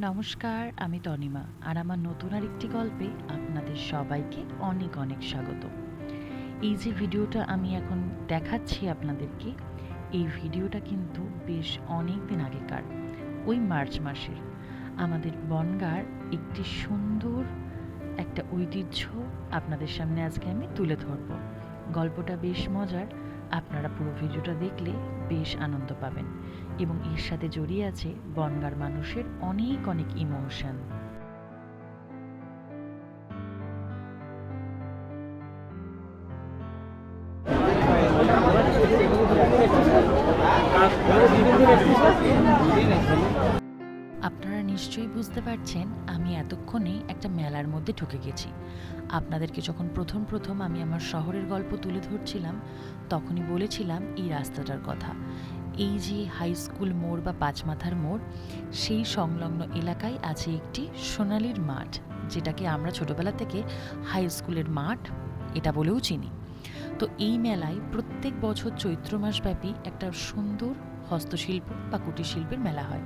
নমস্কার, আমি তনিমা। আর আমার নতুন আর একটি গল্পে আপনাদের সবাইকে অনেক অনেক স্বাগত। এই যে ভিডিওটা আমি এখন দেখাচ্ছি আপনাদেরকে, এই ভিডিওটা কিন্তু বেশ অনেক দিন আগেকার, ওই মার্চ মাসের। আমাদের বনগার একটি সুন্দর একটা ঐতিহ্য আপনাদের সামনে আজকে আমি তুলে ধরব। গল্পটা বেশ মজার আপনারা পুরো ভিডিওটা দেখলে বেশ আনন্দ পাবেন। এবং এর সাথে জড়িয়ে আছে বনগার মানুষের অনেক অনেক ইমোশন নিশ্চয়ই বুঝতে পারছেন, আমি এতক্ষণে একটা মেলার মধ্যে ঢুকে গেছি। আপনাদেরকে যখন প্রথম প্রথম আমি আমার শহরের গল্প তুলে ধরছিলাম, তখনই বলেছিলাম এই রাস্তাটার কথা। এই যে হাই স্কুল মোড় বা পাঁচমাথার মোড়, সেই সংলগ্ন এলাকায় আছে একটি সোনালির মাঠ, যেটাকে আমরা ছোটবেলা থেকে হাই স্কুলের মাঠ এটা বলেও চিনি। তো এই মেলায় প্রত্যেক বছর চৈত্র মাসব্যাপী একটা সুন্দর হস্তশিল্প বা কুটির শিল্পের মেলা হয়।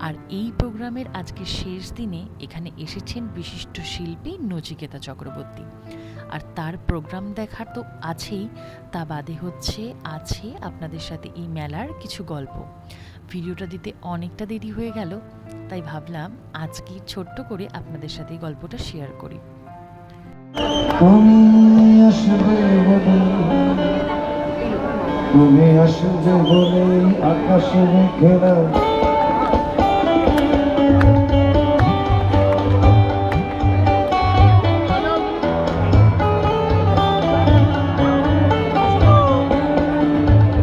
আর এই প্রোগ্রামের আজকে শেষ দিনে এখানে এসেছেন বিশিষ্ট শিল্পী নচিকেতা চক্রবর্তী। আর তার প্রোগ্রাম দেখার তো আছেই, তা বাদে হচ্ছে আছে আপনাদের সাথে এই মেলার কিছু গল্প। ভিডিওটা দিতে অনেকটা দেরি হয়ে গেল, তাই ভাবলাম আজকে ছোট্ট করে আপনাদের সাথে এই গল্পটা শেয়ার করি। তুমি আসবে বলে আকাশে মেঘেরা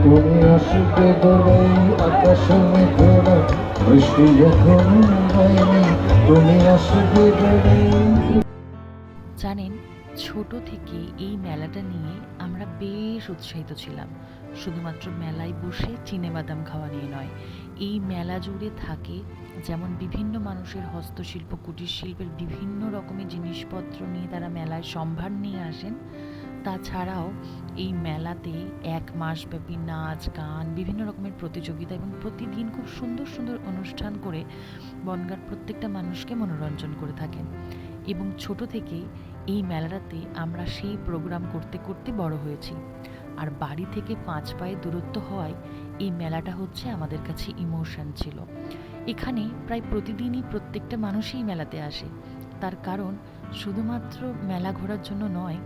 তুমি আসবে বলে আকাশে মেঘেরা বৃষ্টি যখন তুমি বলে। জানেন, ছোট থেকে এই মেলাটা নিয়ে আমরা বেশ উৎসাহিত ছিলাম। শুধুমাত্র মেলায় বসে বাদাম খাওয়া নিয়ে নয়, এই মেলা জুড়ে থাকে যেমন বিভিন্ন মানুষের হস্তশিল্প, কুটির শিল্পের বিভিন্ন রকমের জিনিসপত্র নিয়ে তারা মেলায় সম্ভার নিয়ে আসেন। তাছাড়াও এই মেলাতে এক মাসব্যাপী নাচ, গান, বিভিন্ন রকমের প্রতিযোগিতা এবং প্রতিদিন খুব সুন্দর সুন্দর অনুষ্ঠান করে বনগার প্রত্যেকটা মানুষকে মনোরঞ্জন করে থাকেন। এবং ছোট থেকে এই মেলাটাতে আমরা সেই প্রোগ্রাম করতে করতে বড় হয়েছি। আর বাড়ি থেকে পাঁচ পায়ে দূরত্ব হওয়ায় এই মেলাটা হচ্ছে আমাদের কাছে ইমোশন ছিল। এখানে প্রায় প্রতিদিনই প্রত্যেকটা মানুষই মেলাতে আসে। তার কারণ শুধুমাত্র মেলা ঘোরার জন্য নয়,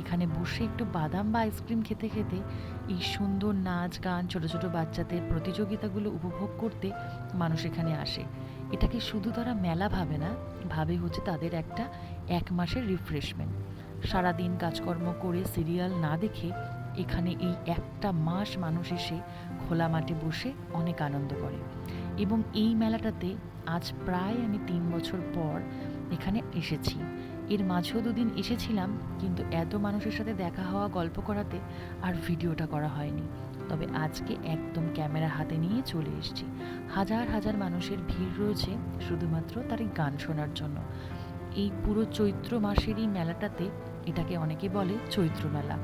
এখানে বসে একটু বাদাম বা আইসক্রিম খেতে খেতে এই সুন্দর নাচ গান, ছোট ছোট বাচ্চাদের প্রতিযোগিতাগুলো উপভোগ করতে মানুষ এখানে আসে। এটাকে শুধু তারা মেলা ভাবে না, ভাবে হচ্ছে তাদের একটা এক মাসের রিফ্রেশমেন্ট সারাদিন কাজকর্ম করে সিরিয়াল না দেখে এখানে এই একটা মাস মানুষ এসে খোলা মাঠে বসে অনেক আনন্দ করে। এবং এই মেলাটাতে আজ প্রায় আমি তিন বছর পর এখানে এসেছি। এর মাঝেও দুদিন এসেছিলাম, কিন্তু এত মানুষের সাথে দেখা হওয়া, গল্প করাতে আর ভিডিওটা করা হয়নি। তবে আজকে একদম ক্যামেরা হাতে নিয়ে চলে এসেছি। হাজার হাজার মানুষের ভিড় রয়েছে শুধুমাত্র তার গান শোনার জন্য। এই পুরো চৈত্র মাসের এই মেলাটাতে এটাকে অনেকে বলে চৈত্র মেলা।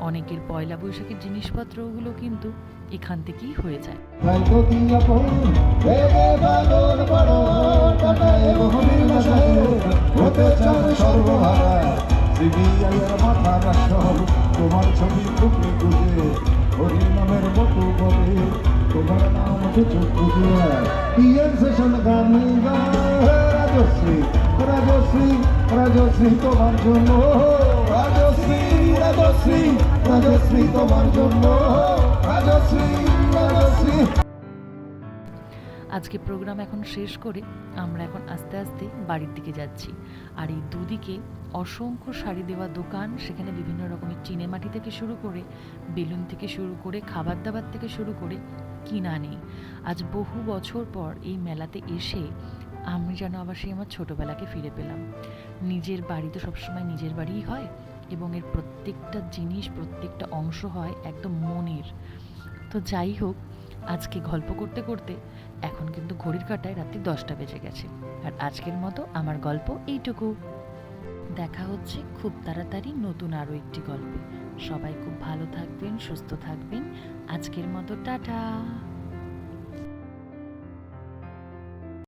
অনেকের পয়লা বৈশাখের জিনিসপত্রগুলো কিন্তু এখান থেকেই হয়ে যায়। তোমার নাম সেশন গান রাজশ্রী রাজশ্রী রাজশ্রী তোমার জন্য। রাজশ্রী রাজশ্রী রাজশ্রী তোমার জন্য। রাজশ্রী রাজশ্রী। আজকে প্রোগ্রাম এখন শেষ করে আমরা এখন আস্তে আস্তে বাড়ির দিকে যাচ্ছি। আর এই দুদিকে অসংখ্য শাড়ি দেওয়া দোকান, সেখানে বিভিন্ন রকমের চিনেমাটি থেকে শুরু করে, বেলুন থেকে শুরু করে, খাবার দাবার থেকে শুরু করে কিনা নেই। আজ বহু বছর পর এই মেলাতে এসে আমি যেন আবার সেই আমার ছোটোবেলাকে ফিরে পেলাম। নিজের বাড়ি তো সবসময় নিজের বাড়িই হয় এবং এর প্রত্যেকটা জিনিস, প্রত্যেকটা অংশ হয় একদম মনের। তো যাই হোক, আজকে গল্প করতে করতে এখন কিন্তু ঘড়ির কাটায় রাত্রি দশটা বেজে গেছে। আর আজকের মতো আমার গল্প এইটুকু। দেখা হচ্ছে খুব তাড়াতাড়ি নতুন আরও একটি গল্পে। সবাই খুব ভালো থাকবেন, সুস্থ থাকবেন। আজকের মতো টাটা।